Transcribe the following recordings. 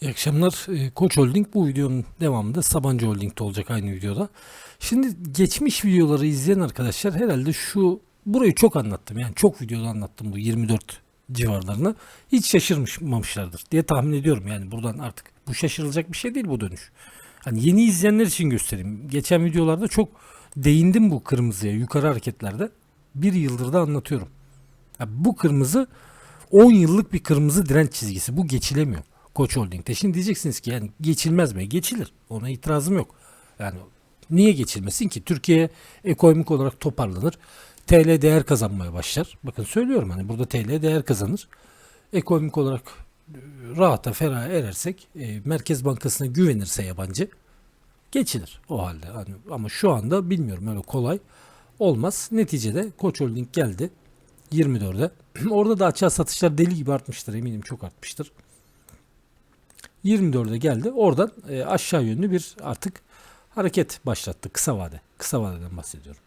İyi akşamlar. Ee, Koç Holding bu videonun devamında Sabancı Holding'de olacak aynı videoda. Şimdi geçmiş videoları izleyen arkadaşlar herhalde şu burayı çok anlattım. Yani çok videoda anlattım bu 24 civarlarını. Hiç şaşırmamışlardır diye tahmin ediyorum. Yani buradan artık bu şaşırılacak bir şey değil bu dönüş. Hani yeni izleyenler için göstereyim. Geçen videolarda çok değindim bu kırmızıya yukarı hareketlerde. Bir yıldır da anlatıyorum. Ya bu kırmızı 10 yıllık bir kırmızı direnç çizgisi. Bu geçilemiyor. Koç Holding'de. Şimdi diyeceksiniz ki yani geçilmez mi? Geçilir. Ona itirazım yok. Yani niye geçilmesin ki? Türkiye ekonomik olarak toparlanır. TL değer kazanmaya başlar. Bakın söylüyorum hani burada TL değer kazanır. Ekonomik olarak e, rahata feraha erersek e, Merkez Bankası'na güvenirse yabancı geçilir o halde. Hani, ama şu anda bilmiyorum öyle kolay olmaz. Neticede Koç Holding geldi 24'e. Orada da açığa satışlar deli gibi artmıştır eminim çok artmıştır. 24'e geldi. Oradan e, aşağı yönlü bir artık hareket başlattı kısa vade. Kısa vadeden bahsediyorum.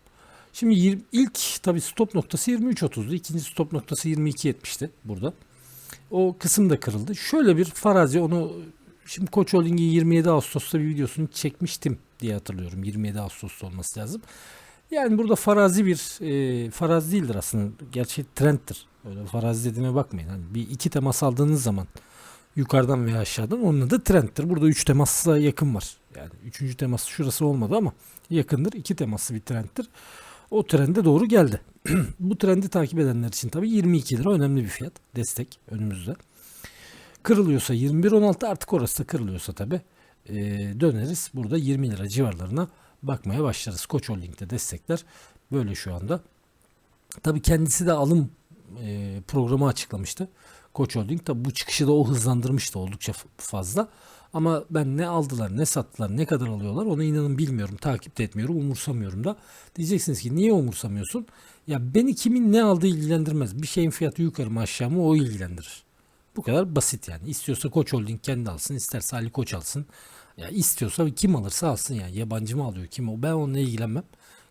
Şimdi 20, ilk tabi stop noktası 23.30'du. İkinci stop noktası 22.70'ti burada. O kısım da kırıldı. Şöyle bir farazi onu şimdi Koç Holding'in 27 Ağustos'ta bir videosunu çekmiştim diye hatırlıyorum. 27 Ağustos'ta olması lazım. Yani burada farazi bir e, farazi değildir aslında. Gerçi trendtir. Öyle farazi dediğime bakmayın. Hani bir iki temas aldığınız zaman yukarıdan veya aşağıdan onun adı trendtir. Burada 3 temasla yakın var. Yani 3. temas şurası olmadı ama yakındır. 2 temaslı bir trendtir. O trende doğru geldi. Bu trendi takip edenler için tabii 22 lira önemli bir fiyat. Destek önümüzde. Kırılıyorsa 21.16 artık orası da kırılıyorsa tabii e, döneriz. Burada 20 lira civarlarına bakmaya başlarız. Koç Holding'de destekler böyle şu anda. Tabii kendisi de alım e, programı açıklamıştı. Koç Holding tabi bu çıkışı da o hızlandırmıştı oldukça fazla. Ama ben ne aldılar ne sattılar ne kadar alıyorlar ona inanın bilmiyorum. Takip de etmiyorum umursamıyorum da. Diyeceksiniz ki niye umursamıyorsun? Ya beni kimin ne aldığı ilgilendirmez. Bir şeyin fiyatı yukarı mı aşağı mı o ilgilendirir. Bu kadar basit yani. İstiyorsa Koç Holding kendi alsın isterse Ali Koç alsın. Ya istiyorsa kim alırsa alsın yani. Yabancı mı alıyor kim o ben onunla ilgilenmem.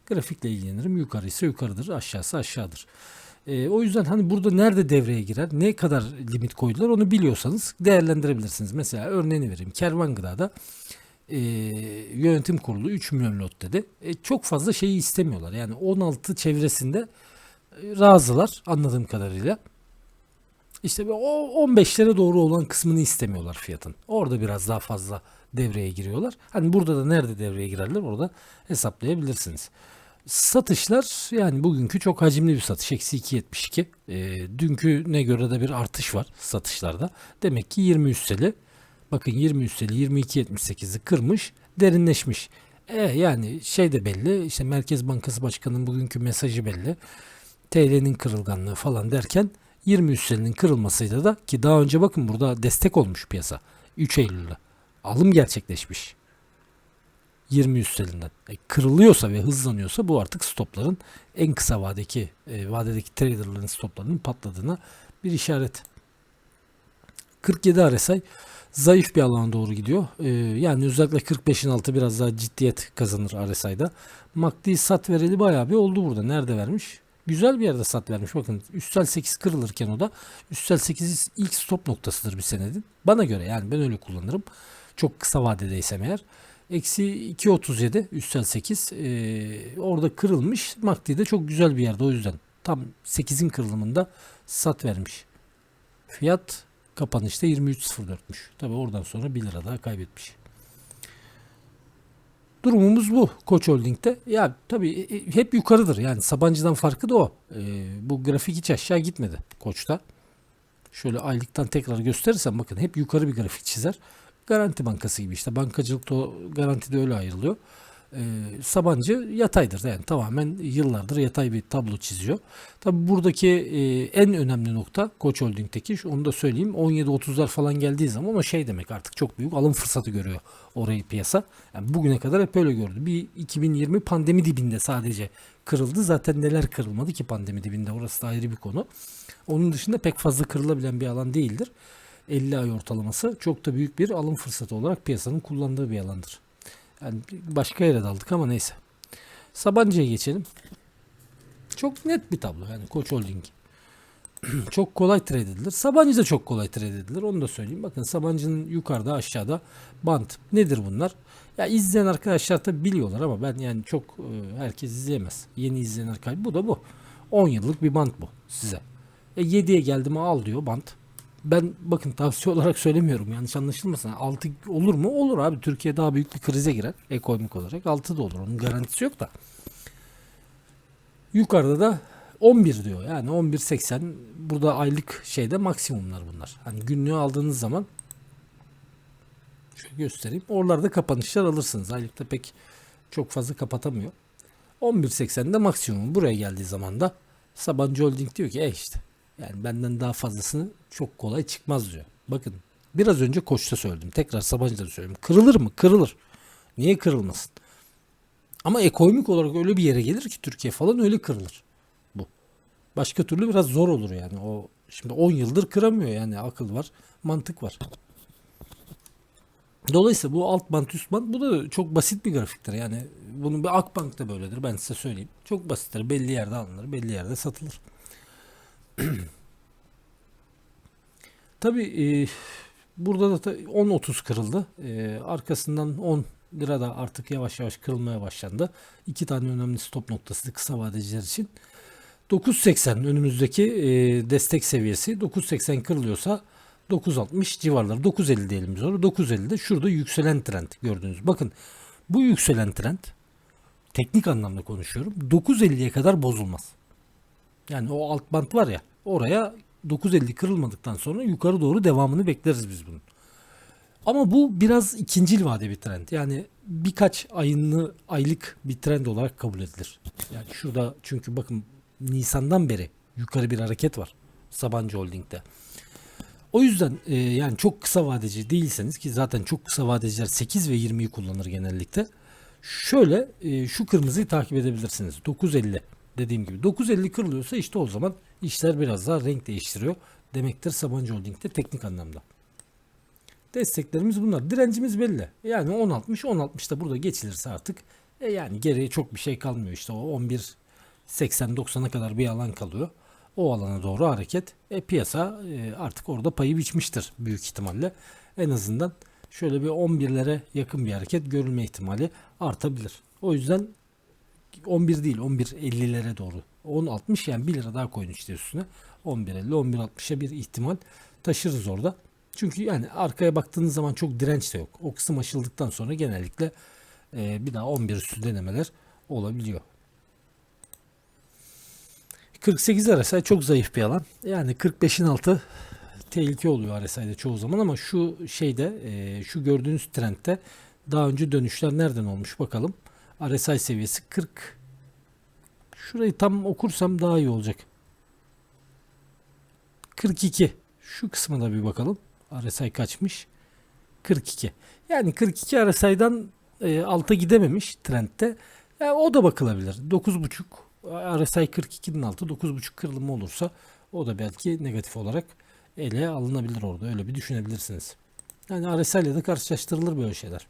Grafikle ilgilenirim. Yukarıysa yukarıdır aşağısı aşağıdır. E, o yüzden hani burada nerede devreye girer, ne kadar limit koydular onu biliyorsanız değerlendirebilirsiniz. Mesela örneğini vereyim. Kervan Gıda'da e, yönetim kurulu 3 milyon lot dedi. E, çok fazla şeyi istemiyorlar. Yani 16 çevresinde e, razılar anladığım kadarıyla. İşte o 15'lere doğru olan kısmını istemiyorlar fiyatın. Orada biraz daha fazla devreye giriyorlar. Hani burada da nerede devreye girerler orada hesaplayabilirsiniz. Satışlar yani bugünkü çok hacimli bir satış. Eksi 2.72. E, dünküne göre de bir artış var satışlarda. Demek ki 20 üsteli. Bakın 20 üsteli 22.78'i kırmış. Derinleşmiş. E, yani şey de belli. İşte Merkez Bankası Başkanı'nın bugünkü mesajı belli. TL'nin kırılganlığı falan derken 20 üstelinin kırılmasıyla da ki daha önce bakın burada destek olmuş piyasa. 3 Eylül'de. Alım gerçekleşmiş. 20 üstelinden e, kırılıyorsa ve hızlanıyorsa bu artık stopların en kısa vadedeki e, vadedeki traderların stoplarının patladığına bir işaret. 47 RSI zayıf bir alana doğru gidiyor. Ee, yani özellikle 45'in altı biraz daha ciddiyet kazanır RSI'da. MACD sat vereli bayağı bir oldu burada. Nerede vermiş? Güzel bir yerde sat vermiş. Bakın üstel 8 kırılırken o da üstel 8 ilk stop noktasıdır bir senedin. Bana göre yani ben öyle kullanırım. Çok kısa vadedeysem eğer. Eksi 2.37 üstel 8 ee, orada kırılmış. MACD de çok güzel bir yerde o yüzden. Tam 8'in kırılımında sat vermiş. Fiyat kapanışta 23.04'müş. Tabi oradan sonra 1 lira daha kaybetmiş. Durumumuz bu Koç Holding'de. Ya tabi e, e, hep yukarıdır. Yani Sabancı'dan farkı da o. Ee, bu grafik hiç aşağı gitmedi Koç'ta. Şöyle aylıktan tekrar gösterirsem bakın hep yukarı bir grafik çizer. Garanti Bankası gibi işte bankacılıkta o garantide öyle ayrılıyor. Ee, Sabancı yataydır yani tamamen yıllardır yatay bir tablo çiziyor. Tabi buradaki e, en önemli nokta Koç Holding'teki onu da söyleyeyim 17-30'lar falan geldiği zaman o şey demek artık çok büyük alım fırsatı görüyor orayı piyasa. Yani bugüne kadar hep öyle gördü. Bir 2020 pandemi dibinde sadece kırıldı. Zaten neler kırılmadı ki pandemi dibinde orası da ayrı bir konu. Onun dışında pek fazla kırılabilen bir alan değildir. 50 ay ortalaması çok da büyük bir alım fırsatı olarak piyasanın kullandığı bir alandır. Yani başka yere daldık ama neyse. Sabancı'ya geçelim. Çok net bir tablo yani Koç Holding. çok kolay trade edilir. Sabancı da çok kolay trade edilir. Onu da söyleyeyim. Bakın Sabancı'nın yukarıda aşağıda bant. Nedir bunlar? Ya izleyen arkadaşlar tabi biliyorlar ama ben yani çok e, herkes izleyemez. Yeni izleyenler kay Bu da bu. 10 yıllık bir bant bu size. E 7'ye geldi mi al diyor bant. Ben bakın tavsiye olarak söylemiyorum yanlış anlaşılmasın. 6 olur mu? Olur abi. Türkiye daha büyük bir krize girer ekonomik olarak. 6 da olur. Onun garantisi yok da. Yukarıda da 11 diyor. Yani 11.80 burada aylık şeyde maksimumlar bunlar. Hani günlüğü aldığınız zaman şöyle göstereyim. Oralarda kapanışlar alırsınız. Aylıkta pek çok fazla kapatamıyor. 11.80'de maksimum. Buraya geldiği zaman da Sabancı Holding diyor ki e işte yani benden daha fazlasını çok kolay çıkmaz diyor. Bakın biraz önce Koç'ta söyledim. Tekrar Sabancı'da söyleyeyim. Kırılır mı? Kırılır. Niye kırılmasın? Ama ekonomik olarak öyle bir yere gelir ki Türkiye falan öyle kırılır. Bu. Başka türlü biraz zor olur yani. O şimdi 10 yıldır kıramıyor yani akıl var, mantık var. Dolayısıyla bu alt bant üst bant bu da çok basit bir grafiktir. Yani bunun bir Akbank da böyledir ben size söyleyeyim. Çok basittir. Belli yerde alınır, belli yerde satılır. Tabii e, burada da ta- 10.30 kırıldı. E, arkasından 10 lira da artık yavaş yavaş kırılmaya başlandı. İki tane önemli stop noktası kısa vadeciler için. 9.80 önümüzdeki e, destek seviyesi. 9.80 kırılıyorsa 9.60 civarları. 9.50 diyelim biz ona. 9.50'de şurada yükselen trend gördüğünüz. Bakın bu yükselen trend teknik anlamda konuşuyorum. 9.50'ye kadar bozulmaz. Yani o alt bant var ya oraya 9.50 kırılmadıktan sonra yukarı doğru devamını bekleriz biz bunun. Ama bu biraz ikincil vade bir trend. Yani birkaç ayını aylık bir trend olarak kabul edilir. Yani şurada çünkü bakın Nisan'dan beri yukarı bir hareket var Sabancı Holding'de. O yüzden e, yani çok kısa vadeci değilseniz ki zaten çok kısa vadeciler 8 ve 20'yi kullanır genellikle. Şöyle e, şu kırmızıyı takip edebilirsiniz. 9.50 dediğim gibi. 9.50 kırılıyorsa işte o zaman işler biraz daha renk değiştiriyor. Demektir Sabancı Holding'de teknik anlamda. Desteklerimiz bunlar. Direncimiz belli. Yani 10.60 10.60'da burada geçilirse artık e yani geriye çok bir şey kalmıyor. İşte o 11 80-90'a kadar bir alan kalıyor. O alana doğru hareket. E, piyasa e, artık orada payı biçmiştir büyük ihtimalle. En azından şöyle bir 11'lere yakın bir hareket görülme ihtimali artabilir. O yüzden 11 değil 11.50'lere doğru. 10.60 yani 1 lira daha koyun işte üstüne. 11.50 11.60'a bir ihtimal taşırız orada. Çünkü yani arkaya baktığınız zaman çok direnç de yok. O kısım aşıldıktan sonra genellikle e, bir daha 11 üstü denemeler olabiliyor. 48 RSI çok zayıf bir alan. Yani 45'in altı tehlike oluyor RSI'de çoğu zaman ama şu şeyde e, şu gördüğünüz trendte daha önce dönüşler nereden olmuş bakalım. RSI seviyesi 40. Şurayı tam okursam daha iyi olacak. 42. Şu kısmına bir bakalım. RSI kaçmış? 42. Yani 42 RSI'dan e, alta gidememiş trendte. Yani o da bakılabilir. 9.5 RSI 42'nin altı 9.5 kırılımı olursa o da belki negatif olarak ele alınabilir orada. Öyle bir düşünebilirsiniz. Yani RSI ile de karşılaştırılır böyle şeyler.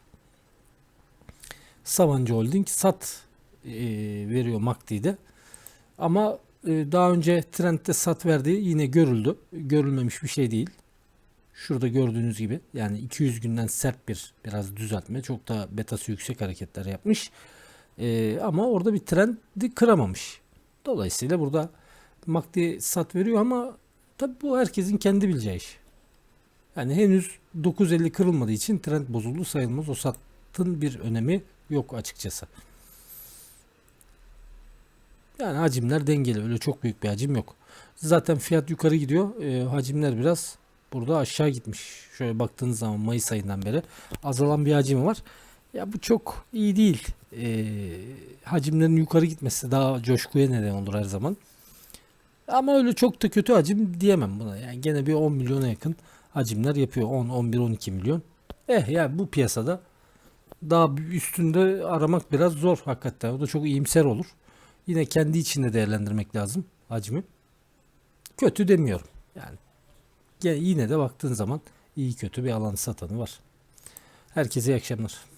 Sabancı Holding sat e, veriyor MACD'de. Ama e, daha önce trendde sat verdiği yine görüldü. Görülmemiş bir şey değil. Şurada gördüğünüz gibi yani 200 günden sert bir biraz düzeltme. Çok da betası yüksek hareketler yapmış. E, ama orada bir trendi kıramamış. Dolayısıyla burada MACD sat veriyor ama tabi bu herkesin kendi bileceği iş. Yani henüz 950 kırılmadığı için trend bozuldu sayılmaz. O satın bir önemi yok açıkçası. Yani hacimler dengeli. Öyle çok büyük bir hacim yok. Zaten fiyat yukarı gidiyor. E, hacimler biraz burada aşağı gitmiş. Şöyle baktığınız zaman Mayıs ayından beri azalan bir hacim var. Ya bu çok iyi değil. E, hacimlerin yukarı gitmesi daha coşkuya neden olur her zaman. Ama öyle çok da kötü hacim diyemem buna. Yani gene bir 10 milyona yakın hacimler yapıyor. 10, 11, 12 milyon. Eh yani bu piyasada daha üstünde aramak biraz zor hakikaten. O da çok iyimser olur. Yine kendi içinde değerlendirmek lazım hacmi. Kötü demiyorum. Yani yine de baktığın zaman iyi kötü bir alan satanı var. Herkese iyi akşamlar.